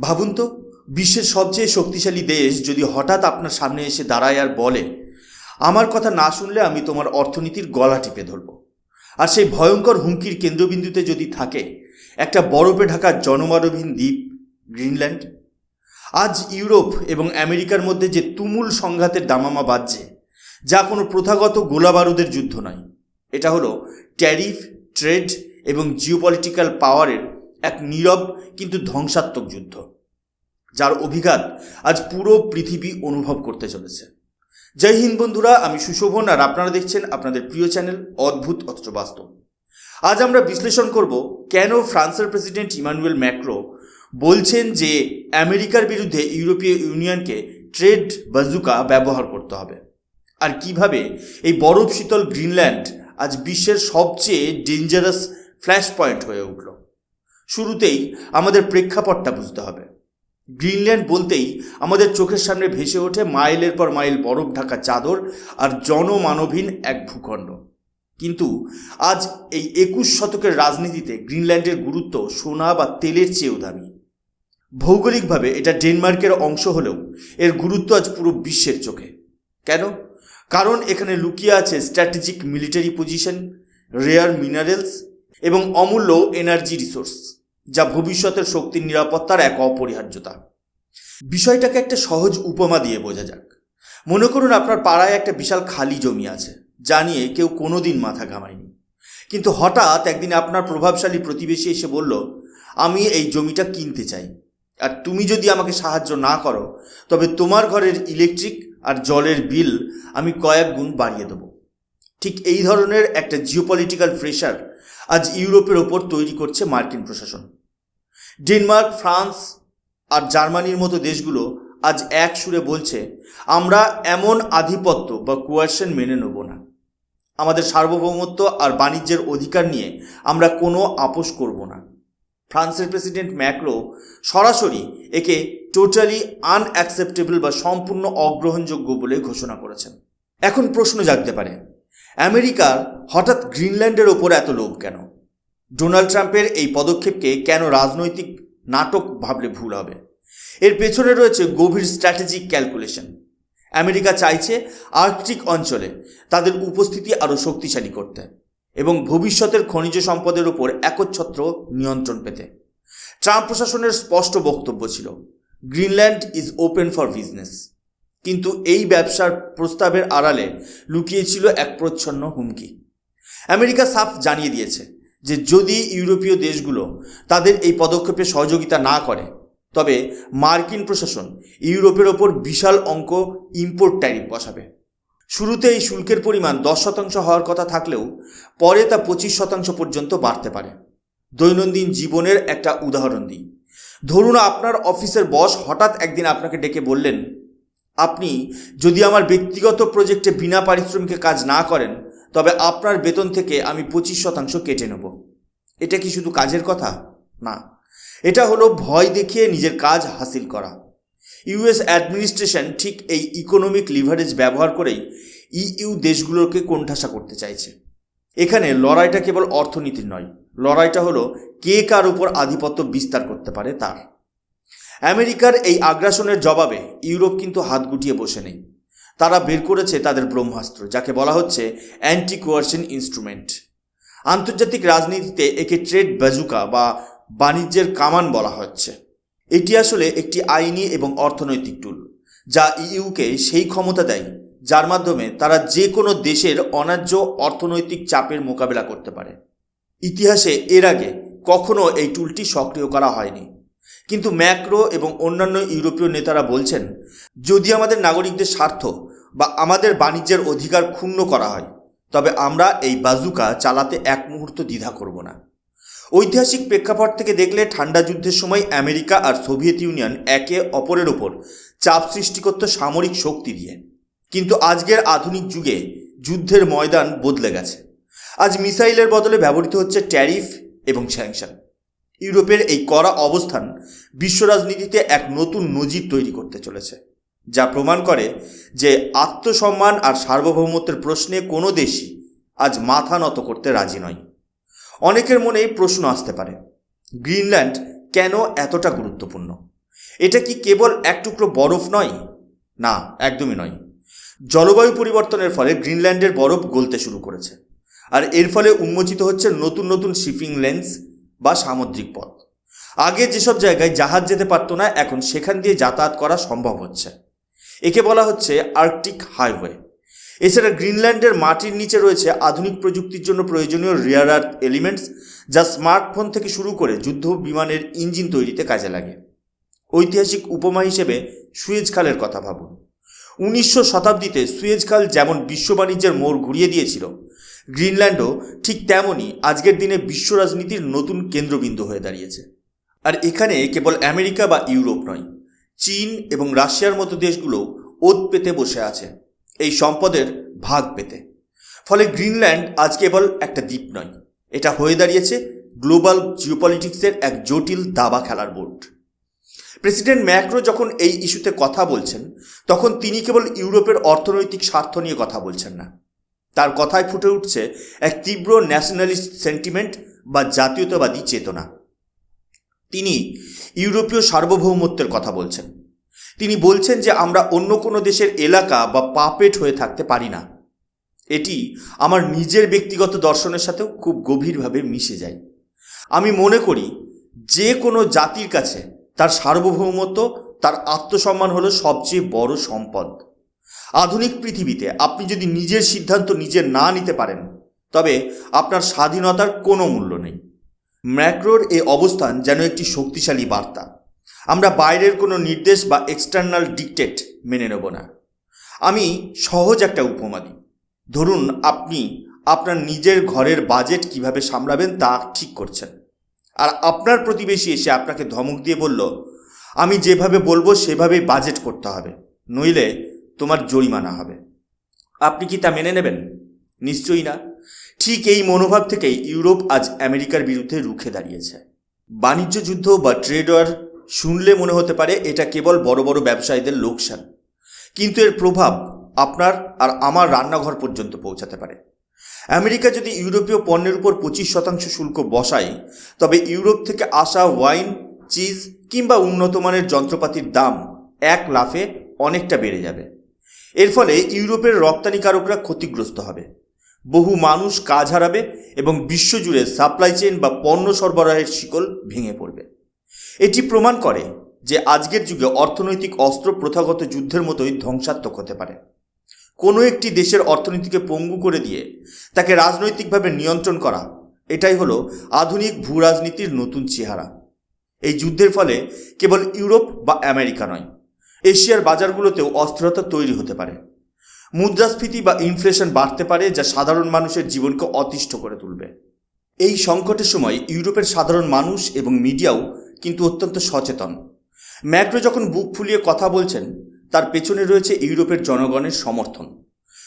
ভাবুন তো, বিশ্বের সবচেয়ে শক্তিশালী দেশ যদি হঠাৎ আপনার সামনে এসে দাঁড়ায় আর বলে, আমার কথা না শুনলে আমি তোমার অর্থনীতির গলা টিপে ধরব। আর সেই ভয়ঙ্কর হুমকির কেন্দ্রবিন্দুতে যদি থাকে, একটা বরফে ঢাকা জনমানবহীন দ্বীপ, গ্রিনল্যান্ড, আজ ইউরোপ এবং আমেরিকার মধ্যে যে তুমুল সংঘাতের দামামা বাজছে, যা কোনো প্রথাগত গোলাবারুদের যুদ্ধ নয়। এটা হলো ট্যারিফ, ট্রেড এবং জিওপলিটিক্যাল পাওয়ারের এক নীরব কিন্তু ধ্বংসাত্মক যুদ্ধ, যার অভিঘাত আজ পুরো পৃথিবী অনুভব করতে চলেছে। জয় হিন্দ বন্ধুরা, আমি সুশোভন আর আপনারা দেখছেন আপনাদের প্রিয় চ্যানেল অদ্ভুত অথচ বাস্তব। আজ আমরা বিশ্লেষণ করব কেন ফ্রান্সের প্রেসিডেন্ট ইমানুয়েল ম্যাক্রো বলছেন যে আমেরিকার বিরুদ্ধে ইউরোপীয় ইউনিয়নকে ট্রেড বাজুকা ব্যবহার করতে হবে, আর কীভাবে এই বরফ শীতল গ্রিনল্যান্ড আজ বিশ্বের সবচেয়ে ডেঞ্জারাস ফ্ল্যাশ পয়েন্ট হয়ে উঠল। শুরুতেই আমাদের প্রেক্ষাপটটা বুঝতে হবে। গ্রিনল্যান্ড বলতেই আমাদের চোখের সামনে ভেসে ওঠে মাইলের পর মাইল বরফ ঢাকা চাদর আর জনমানবহীন এক ভূখণ্ড। কিন্তু আজ এই একুশ শতকের রাজনীতিতে গ্রিনল্যান্ডের গুরুত্ব সোনা বা তেলের চেয়েও দামি। ভৌগোলিকভাবে এটা ডেনমার্কের অংশ হলেও এর গুরুত্ব আজ পুরো বিশ্বের চোখে। কেন? কারণ এখানে লুকিয়ে আছে strategic military position, rare minerals এবং অমূল্য এনার্জি রিসোর্স। যা ভবিষ্যতের শক্তির নিরাপত্তার এক অপরিহার্যতা। বিষয়টাকে একটা সহজ উপমা দিয়ে বোঝা যাক। মনে করুন আপনার পাড়ায় একটা বিশাল খালি জমি আছে, যা নিয়ে কেউ কোনোদিন মাথা ঘামায়নি। কিন্তু হঠাৎ একদিন আপনার প্রভাবশালী প্রতিবেশী এসে বলল, আমি এই জমিটা কিনতে চাই। আর তুমি যদি আমাকে সাহায্য না করো, তবে তোমার ঘরের ইলেকট্রিক আর জলের বিল আমি কয়েক গুণ বাড়িয়ে দেবো। ঠিক এই ধরনের একটা জিওপলিটিক্যাল প্রেশার আজ ইউরোপের ওপর তৈরি করছে মার্কিন প্রশাসন। ডেনমার্ক, ফ্রান্স আর জার্মানির মতো দেশগুলো আজ এক সুরে বলছে, আমরা এমন আধিপত্য বা কোয়াশন মেনে নেব না। আমাদের সার্বভৌমত্ব আর বাণিজ্যের অধিকার নিয়ে আমরা কোনো আপোষ করব না। ফ্রান্সের প্রেসিডেন্ট ম্যাক্রো সরাসরি একে টোটালি আনঅ্যাকসেপ্টেবল বা সম্পূর্ণ অগ্রহণযোগ্য বলে ঘোষণা করেছেন। এখন প্রশ্ন জাগতে পারে, আমেরিকার হঠাৎ গ্রিনল্যান্ডের ওপর এত লোভ কেন? ডোনাল্ড ট্রাম্পের এই পদক্ষেপকে কেন রাজনৈতিক নাটক ভাবলে ভুল হবে? এর পেছনে রয়েছে গভীর স্ট্র্যাটেজিক ক্যালকুলেশন। আমেরিকা চাইছে আর্কটিক অঞ্চলে তাদের উপস্থিতি আরও শক্তিশালী করতে এবং ভবিষ্যতের খনিজ সম্পদের উপর একচ্ছত্র নিয়ন্ত্রণ পেতে। ট্রাম্প প্রশাসনের স্পষ্ট বক্তব্য ছিল, Greenland is open for business. কিন্তু এই ব্যবসার প্রস্তাবের আড়ালে লুকিয়েছিল এক প্রচ্ছন্ন হুমকি। আমেরিকা সাফ জানিয়ে দিয়েছে যে যদি ইউরোপীয় দেশগুলো তাদের এই পদক্ষেপে সহযোগিতা না করে, তবে মার্কিন প্রশাসন ইউরোপের ওপর বিশাল অঙ্ক ইম্পোর্ট ট্যারিফ বসাবে। শুরুতে এই শুল্কের পরিমাণ দশ শতাংশ হওয়ার কথা থাকলেও পরে তা পঁচিশ শতাংশ পর্যন্ত বাড়তে পারে। দৈনন্দিন জীবনের একটা উদাহরণ দিই। ধরুন আপনার অফিসের বস হঠাৎ একদিন আপনাকে ডেকে বললেন, আপনি যদি আমার ব্যক্তিগত প্রজেক্টে বিনা পারিশ্রমিকে কাজ না করেন তবে আপনার বেতন থেকে আমি পঁচিশ শতাংশ কেটে নেব। এটা কি শুধু কাজের কথা? না। এটা হলো ভয় দেখিয়ে নিজের কাজ হাসিল করা। ইউএস অ্যাডমিনিস্ট্রেশন ঠিক এই ইকোনমিক লিভারেজ ব্যবহার করেই ইইউ দেশগুলোকে কোণঠাসা করতে চাইছে। এখানে লড়াইটা কেবল অর্থনীতির নয়, লড়াইটা হলো কে কার উপর আধিপত্য বিস্তার করতে পারে তার। আমেরিকার এই আগ্রাসনের জবাবে ইউরোপ কিন্তু হাত গুটিয়ে বসে নেই। তারা বের করেছে তাদের ব্রহ্মাস্ত্র, যাকে বলা হচ্ছে অ্যান্টি কোয়ার্শন ইনস্ট্রুমেন্ট আন্তর্জাতিক রাজনীতিতে একে ট্রেড বাজুকা বা বাণিজ্যের কামান বলা হচ্ছে। এটি আসলে একটি আইনি এবং অর্থনৈতিক টুল যা ইইউকে সেই ক্ষমতা দেয়, যার মাধ্যমে তারা যে কোনো দেশের অন্যায্য অর্থনৈতিক চাপের মোকাবেলা করতে পারে। ইতিহাসে এর আগে কখনো এই টুলটি সক্রিয় করা হয়নি। কিন্তু ম্যাক্রো এবং অন্যান্য ইউরোপীয় নেতারা বলছেন, যদি আমাদের নাগরিকদের স্বার্থ বা আমাদের বাণিজ্যের অধিকার ক্ষুণ্ণ করা হয়, তবে আমরা এই বাজুকা চালাতে এক মুহূর্ত দ্বিধা করব না। ঐতিহাসিক প্রেক্ষাপট থেকে দেখলে ঠান্ডা যুদ্ধের সময় আমেরিকা আর সোভিয়েত ইউনিয়ন একে অপরের ওপর চাপ সৃষ্টি করত সামরিক শক্তি দিয়ে। কিন্তু আজকের আধুনিক যুগে যুদ্ধের ময়দান বদলে গেছে। আজ মিসাইলের বদলে ব্যবহৃত হচ্ছে ট্যারিফ এবং স্যাংশন। ইউরোপের এই কড়া অবস্থান বিশ্ব রাজনীতিতে এক নতুন নজির তৈরি করতে চলেছে, যা প্রমাণ করে যে আত্মসম্মান আর সার্বভৌমত্বের প্রশ্নে কোনো দেশই আজ মাথা নত করতে রাজি নয়। অনেকের মনে প্রশ্ন আসতে পারে, গ্রিনল্যান্ড কেন এতটা গুরুত্বপূর্ণ? এটা কি কেবল এক টুকরো বরফ নয়? না, একদমই নয়। জলবায়ু পরিবর্তনের ফলে গ্রিনল্যান্ডের বরফ গলতে শুরু করেছে, আর এর ফলে উন্মোচিত হচ্ছে নতুন নতুন শিপিং লেন্স বা সামুদ্রিক পথ। আগে যেসব জায়গায় জাহাজ যেতে পারতো না, এখন সেখান দিয়ে যাতায়াত করা সম্ভব হচ্ছে। একে বলা হচ্ছে আর্কটিক হাইওয়ে। এছাড়া গ্রিনল্যান্ডের মাটির নিচে রয়েছে আধুনিক প্রযুক্তির জন্য প্রয়োজনীয় রিয়ার আর্থ এলিমেন্টস যা স্মার্টফোন থেকে শুরু করে যুদ্ধ বিমানের ইঞ্জিন তৈরিতে কাজে লাগে। ঐতিহাসিক উপমা হিসেবে সুয়েজ খালের কথা ভাবুন। উনিশশো শতাব্দীতে সুয়েজ খাল যেমন বিশ্ব বাণিজ্যের মোড় ঘুরিয়ে দিয়েছিল গ্রিনল্যান্ডও ঠিক তেমনই আজকের দিনে বিশ্ব রাজনীতির নতুন কেন্দ্রবিন্দু হয়ে দাঁড়িয়েছে। আর এখানে কেবল আমেরিকা বা ইউরোপ নয়, চীন এবং রাশিয়ার মতো দেশগুলো ওত পেতে বসে আছে, এই সম্পদের ভাগ পেতে। ফলে গ্রিনল্যান্ড আজ কেবল একটা দ্বীপ নয়, এটা হয়ে দাঁড়িয়েছে গ্লোবাল জিওপলিটিক্সের এক জটিল দাবা খেলার বোর্ড। প্রেসিডেন্ট ম্যাক্রো যখন এই ইস্যুতে কথা বলছেন, তখন তিনি কেবল ইউরোপের অর্থনৈতিক স্বার্থ নিয়ে কথা বলছেন না। তার কথায় ফুটে উঠছে এক তীব্র ন্যাশনালিস্ট সেন্টিমেন্ট বা জাতীয়তাবাদী চেতনা। তিনি ইউরোপীয় সার্বভৌমত্বের কথা বলছেন। তিনি বলছেন যে আমরা অন্য কোনো দেশের এলাকা বা পাপেট হয়ে থাকতে পারি না। এটি আমার নিজের ব্যক্তিগত দর্শনের সাথেও খুব গভীরভাবে মিশে যায়। আমি মনে করি যে কোনো জাতির কাছে তার সার্বভৌমত্ব, তার আত্মসম্মান হলো সবচেয়ে বড় সম্পদ। আধুনিক পৃথিবীতে আপনি যদি নিজের সিদ্ধান্ত নিজে না নিতে পারেন, তবে আপনার স্বাধীনতার কোনো মূল্য নেই। ম্যাক্রোর এ অবস্থান যেন একটি শক্তিশালী বার্তা। আমরা বাইরের কোনো নির্দেশ বা এক্সটার্নাল ডিকটেট মেনে নেব না। আমি সহজ একটা উপমা দিই। ধরুন, আপনি আপনার নিজের ঘরের বাজেট কীভাবে সামলাবেন তা ঠিক করছেন। আর আপনার প্রতিবেশী এসে আপনাকে ধমক দিয়ে বলল, আমি যেভাবে বলব সেভাবেই বাজেট করতে হবে। নইলে তোমার জরিমানা হবে। আপনি কি তা মেনে নেবেন? নিশ্চয়ই না। ঠিক এই মনোভাব থেকেই ইউরোপ আজ আমেরিকার বিরুদ্ধে রুখে দাঁড়িয়েছে। বাণিজ্য যুদ্ধ বা ট্রেড ওয়ার শুনলে মনে হতে পারে এটা কেবল বড় বড় ব্যবসায়ীদের লোকসান। কিন্তু এর প্রভাব আপনার আর আমার রান্নাঘর পর্যন্ত পৌঁছাতে পারে। আমেরিকা যদি ইউরোপীয় পণ্যের উপর পঁচিশ শতাংশ শুল্ক বসায়, তবে ইউরোপ থেকে আসা ওয়াইন, চিজ কিংবা উন্নত মানের যন্ত্রপাতির দাম এক লাফে অনেকটা বেড়ে যাবে। এর ফলে ইউরোপের রপ্তানিকারকরা ক্ষতিগ্রস্ত হবে। বহু মানুষ কাজ হারাবে এবং বিশ্বজুড়ে সাপ্লাই চেইন বা পণ্য সরবরাহের শিকল ভেঙে পড়বে। এটি প্রমাণ করে যে আজকের যুগে অর্থনৈতিক অস্ত্র প্রথাগত যুদ্ধের মতোই ধ্বংসাত্মক হতে পারে। কোনো একটি দেশের অর্থনীতিকে পঙ্গু করে দিয়ে তাকে রাজনৈতিকভাবে নিয়ন্ত্রণ করা, এটাই হলো আধুনিক ভূ রাজনীতির নতুন চেহারা। এই যুদ্ধের ফলে কেবল ইউরোপ বা আমেরিকা নয় এশিয়ার বাজারগুলোতেও অস্থিরতা তৈরি হতে পারে। মুদ্রাস্ফীতি বা ইনফ্লেশন বাড়তে পারে, যা সাধারণ মানুষের জীবনকে অতিষ্ঠ করে তুলবে। এই সংকটের সময় ইউরোপের সাধারণ মানুষ এবং মিডিয়াও কিন্তু অত্যন্ত সচেতন। ম্যাক্রো যখন বুক ফুলিয়ে কথা বলছেন, তার পেছনে রয়েছে ইউরোপের জনগণের সমর্থন।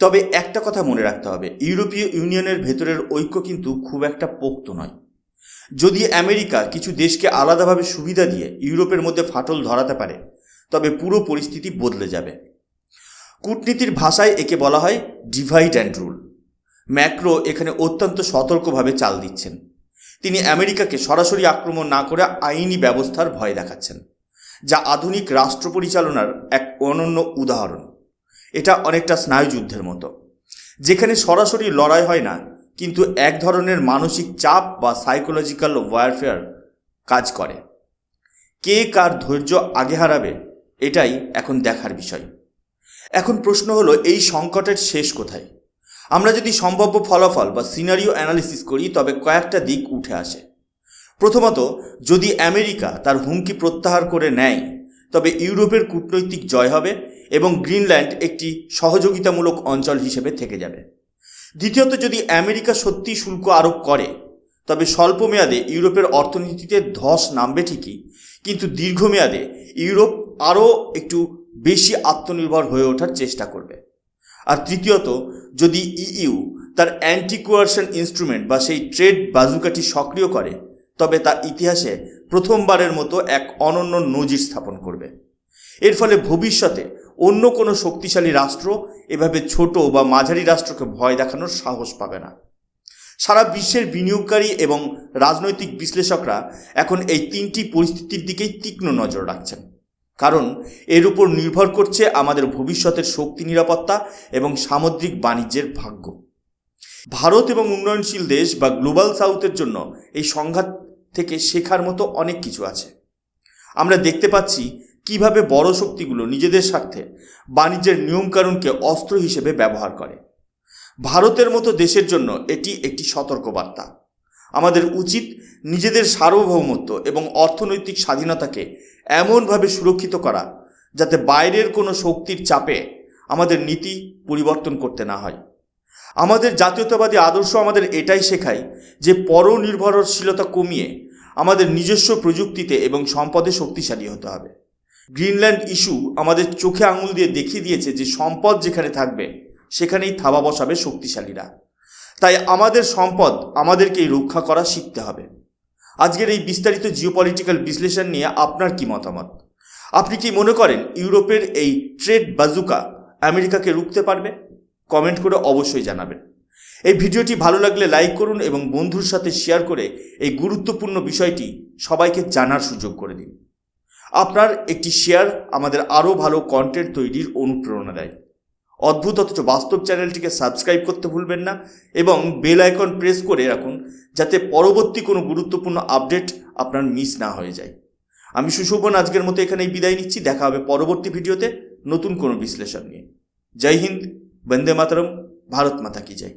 তবে একটা কথা মনে রাখতে হবে, ইউরোপীয় ইউনিয়নের ভেতরের ঐক্য কিন্তু খুব একটা পোক্ত নয়। যদি আমেরিকা কিছু দেশকে আলাদাভাবে সুবিধা দিয়ে ইউরোপের মধ্যে ফাটল ধরাতে পারে তবে পুরো পরিস্থিতি বদলে যাবে। কূটনীতির ভাষায় একে বলা হয় ডিভাইড অ্যান্ড রুল ম্যাক্রো এখানে অত্যন্ত সতর্কভাবে চাল দিচ্ছেন। তিনি আমেরিকাকে সরাসরি আক্রমণ না করে আইনি ব্যবস্থার ভয় দেখাচ্ছেন, যা আধুনিক রাষ্ট্র পরিচালনার এক অনন্য উদাহরণ। এটা অনেকটা স্নায়ুযুদ্ধের মতো। যেখানে সরাসরি লড়াই হয় না, কিন্তু এক ধরনের মানসিক চাপ বা সাইকোলজিক্যাল ওয়ারফেয়ার কাজ করে। কে কার ধৈর্য আগে হারাবে এটাই এখন দেখার বিষয়। এখন প্রশ্ন হলো, এই সংকটের শেষ কোথায়? আমরা যদি সম্ভাব্য ফলাফল বা সিনারিও অ্যানালিসিস করি, তবে কয়েকটা দিক উঠে আসে। প্রথমত, যদি আমেরিকা তার হুমকি প্রত্যাহার করে নেয়, তবে ইউরোপের কূটনৈতিক জয় হবে এবং গ্রিনল্যান্ড একটি সহযোগিতামূলক অঞ্চল হিসেবে থেকে যাবে। দ্বিতীয়ত, যদি আমেরিকা সত্যি শুল্ক আরোপ করে তবে স্বল্প মেয়াদে ইউরোপের অর্থনীতিতে ধস নামবে ঠিকই, কিন্তু দীর্ঘমেয়াদে ইউরোপ আরও একটু বেশি আত্মনির্ভর হয়ে ওঠার চেষ্টা করবে। আর তৃতীয়ত, যদি ইইউ তার অ্যান্টি কোয়ারশন ইনস্ট্রুমেন্ট বা সেই ট্রেড বাজুকাটি সক্রিয় করে, তবে তা ইতিহাসে প্রথমবারের মতো এক অনন্য নজির স্থাপন করবে। এর ফলে ভবিষ্যতে অন্য কোনো শক্তিশালী রাষ্ট্র এভাবে ছোট বা মাঝারি রাষ্ট্রকে ভয় দেখানোর সাহস পাবে না। সারা বিশ্বের বিনিয়োগকারী এবং রাজনৈতিক বিশ্লেষকরা এখন এই তিনটি পরিস্থিতির দিকেই তীক্ষ্ণ নজর রাখছেন। কারণ এর উপর নির্ভর করছে আমাদের ভবিষ্যতের শক্তি নিরাপত্তা এবং সামুদ্রিক বাণিজ্যের ভাগ্য। ভারত এবং উন্নয়নশীল দেশ বা গ্লোবাল সাউথের জন্য এই সংঘাত থেকে শেখার মতো অনেক কিছু আছে। আমরা দেখতে পাচ্ছি কীভাবে বড় শক্তিগুলো নিজেদের স্বার্থে বাণিজ্যের নিয়মকানুনকে অস্ত্র হিসেবে ব্যবহার করে। ভারতের মতো দেশের জন্য এটি একটি সতর্কবার্তা। আমাদের উচিত নিজেদের সার্বভৌমত্ব এবং অর্থনৈতিক স্বাধীনতাকে এমনভাবে সুরক্ষিত করা যাতে বাইরের কোনো শক্তির চাপে আমাদের নীতি পরিবর্তন করতে না হয়। আমাদের জাতীয়তাবাদী আদর্শ আমাদের এটাই শেখায় যে পরনির্ভরশীলতা কমিয়ে আমাদের নিজস্ব প্রযুক্তিতে এবং সম্পদে শক্তিশালী হতে হবে। গ্রিনল্যান্ড ইস্যু আমাদের চোখে আঙুল দিয়ে দেখিয়ে দিয়েছে যে সম্পদ যেখানে থাকবে সেখানেই থাবা বসাবে শক্তিশালীরা। তাই আমাদের সম্পদ আমাদেরকেই রক্ষা করা শিখতে হবে। আজকের এই বিস্তারিত জিওপলিটিক্যাল বিশ্লেষণ নিয়ে আপনার কি মতামত? আপনি কি মনে করেন ইউরোপের এই ট্রেড বাজুকা আমেরিকাকে রুখতে পারবে? কমেন্ট করে অবশ্যই জানাবেন। এই ভিডিওটি ভালো লাগলে লাইক করুন এবং বন্ধুর সাথে শেয়ার করে এই গুরুত্বপূর্ণ বিষয়টি সবাইকে জানার সুযোগ করে দিন। আপনার একটি শেয়ার আমাদের আরও ভালো কন্টেন্ট তৈরির অনুপ্রেরণা দেয়। অদ্ভুত অথচ বাস্তব চ্যানেলটিকে সাবস্ক্রাইব করতে ভুলবেন না এবং বেল আইকন প্রেস করে রাখুন যাতে পরবর্তী কোনো গুরুত্বপূর্ণ আপডেট আপনার মিস না হয়ে যায়। আমি সুশোভন, আজকের মতো এখানেই বিদায় নিচ্ছি। দেখা হবে পরবর্তী ভিডিওতে নতুন কোনো বিশ্লেষণ নিয়ে। জয় হিন্দ, বন্দে মাতরম, ভারত মাতা কি জয়।